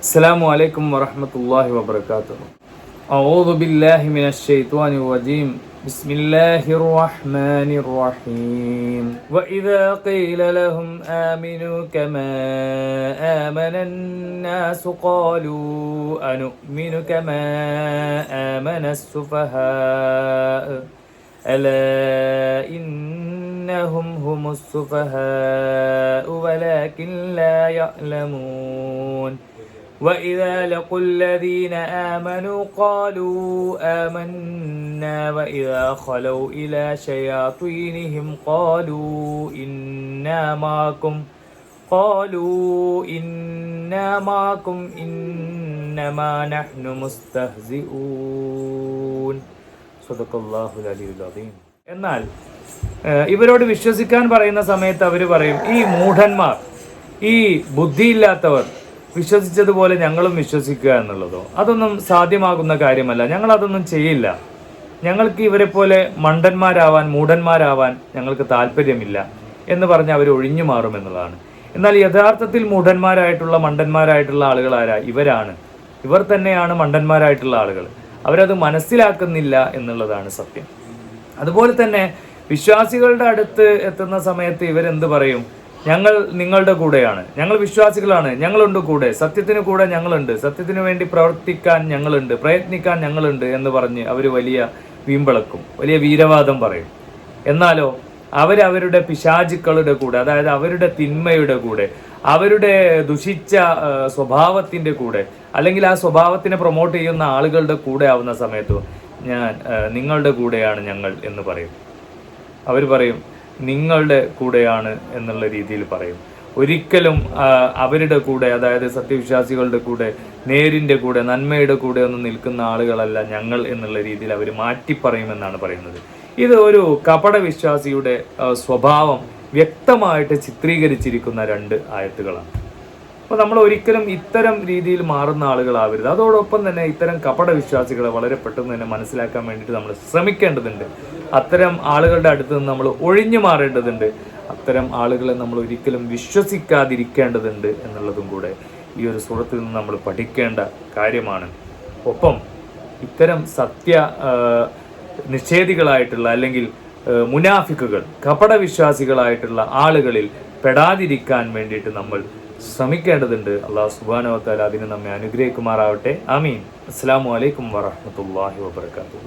السلام عليكم ورحمة الله وبركاته. أعوذ بالله من الشيطان الرجيم. بسم الله الرحمن الرحيم. وإذا قيل لهم آمنوا كما آمن الناس قالوا أنؤمن كما آمن السفهاء. ألا إنهم هم السفهاء ولكن لا يعلمون. وإذا لقوا الذين آمنوا قالوا آمنا وإذا خلوا إلى شياطينهم قالوا إنا معكم قالوا إنا معكم إنما نحن مستهزئون صدق الله العلي العظيم എന്നാൽ ഏഹ്, ഇവരോട് വിശ്വസിക്കാൻ പറയുന്ന സമയത്ത് അവർ പറയും ഈ മൂഢന്മാർ ഈ ബുദ്ധിയില്ലാത്തവർ വിശ്വസിച്ചതുപോലെ ഞങ്ങളും വിശ്വസിക്കുക എന്നുള്ളതോ? അതൊന്നും സാധ്യമാകുന്ന കാര്യമല്ല. ഞങ്ങൾ അതൊന്നും ചെയ്യില്ല. ഞങ്ങൾക്ക് ഇവരെ പോലെ മണ്ടന്മാരാവാൻ മൂഢന്മാരാവാൻ ഞങ്ങൾക്ക് താല്പര്യമില്ല എന്ന് പറഞ്ഞ് അവർ ഒഴിഞ്ഞു മാറും എന്നുള്ളതാണ്. എന്നാൽ യഥാർത്ഥത്തിൽ മൂഢന്മാരായിട്ടുള്ള മണ്ടന്മാരായിട്ടുള്ള ആളുകൾ ആരാ? ഇവരാണ്. ഇവർ തന്നെയാണ് മണ്ടന്മാരായിട്ടുള്ള ആളുകൾ. അവരത് മനസ്സിലാക്കുന്നില്ല എന്നുള്ളതാണ് സത്യം. അതുപോലെ തന്നെ വിശ്വാസികളുടെ അടുത്ത് എത്തുന്ന സമയത്ത് ഇവരെന്ത് പറയും? ഞങ്ങൾ നിങ്ങളുടെ കൂടെയാണ്. ഞങ്ങൾ വിശ്വാസികളാണ്. ഞങ്ങളുണ്ട് കൂടെ. സത്യത്തിന് കൂടെ ഞങ്ങളുണ്ട്. സത്യത്തിന് വേണ്ടി പ്രവർത്തിക്കാൻ ഞങ്ങളുണ്ട്. പ്രയത്നിക്കാൻ ഞങ്ങളുണ്ട് എന്ന് പറഞ്ഞ് അവർ വലിയ വീമ്പിളക്കും. വലിയ വീരവാദം പറയും. എന്നാലോ അവരവരുടെ പിശാചുക്കളുടെ കൂടെ അതായത് അവരുടെ തിന്മയുടെ കൂടെ അവരുടെ ദുഷിച്ച സ്വഭാവത്തിന്റെ കൂടെ അല്ലെങ്കിൽ ആ സ്വഭാവത്തിനെ പ്രൊമോട്ട് ചെയ്യുന്ന ആളുകളുടെ കൂടെ ആവുന്ന സമയത്ത് ഞാൻ നിങ്ങളുടെ കൂടെയാണ് ഞങ്ങൾ എന്ന് പറയും. അവർ പറയും നിങ്ങളുടെ കൂടെയാണ് എന്നുള്ള രീതിയിൽ പറയും. ഒരിക്കലും അവരുടെ കൂടെ അതായത് സത്യവിശ്വാസികളുടെ കൂടെ നേരിന്റെ കൂടെ നന്മയുടെ കൂടെ ഒന്നും നിൽക്കുന്ന ആളുകളല്ല ഞങ്ങൾ എന്നുള്ള രീതിയിൽ അവർ മാറ്റി പറയുമെന്നാണ് പറയുന്നത്. ഇത് ഒരു കപട വിശ്വാസിയുടെ സ്വഭാവം വ്യക്തമായിട്ട് ചിത്രീകരിച്ചിരിക്കുന്ന രണ്ട് ആയത്തുകളാണ്. അപ്പോൾ നമ്മൾ ഒരിക്കലും ഇത്തരം രീതിയിൽ മാറുന്ന ആളുകളാവരുത്. അതോടൊപ്പം തന്നെ ഇത്തരം കപട വിശ്വാസികളെ വളരെ പെട്ടെന്ന് തന്നെ മനസ്സിലാക്കാൻ വേണ്ടിയിട്ട് നമ്മൾ ശ്രമിക്കേണ്ടതുണ്ട്. അത്തരം ആളുകളുടെ അടുത്ത് നിന്ന് നമ്മൾ ഒഴിഞ്ഞു മാറേണ്ടതുണ്ട്. അത്തരം ആളുകളെ നമ്മൾ ഒരിക്കലും വിശ്വസിക്കാതിരിക്കേണ്ടതുണ്ട് എന്നുള്ളതും കൂടെ ഈ ഒരു സുഹൃത്തിൽ നിന്ന് നമ്മൾ പഠിക്കേണ്ട കാര്യമാണ്. ഒപ്പം ഇത്തരം സത്യ നിഷേധികളായിട്ടുള്ള അല്ലെങ്കിൽ മുനാഫിക്കുകൾ കപടവിശ്വാസികളായിട്ടുള്ള ആളുകളിൽ പെടാതിരിക്കാൻ വേണ്ടിയിട്ട് നമ്മൾ ശ്രമിക്കേണ്ടതുണ്ട്. അള്ളാഹു സുബാനവത്താൽ അതിന് നമ്മെ അനുഗ്രഹിക്കുമാറാവട്ടെ. ആമീൻ. അസ്സാം വലൈക്കും വറഹമത്തല്ലാഹി വാബർക്കാത്തു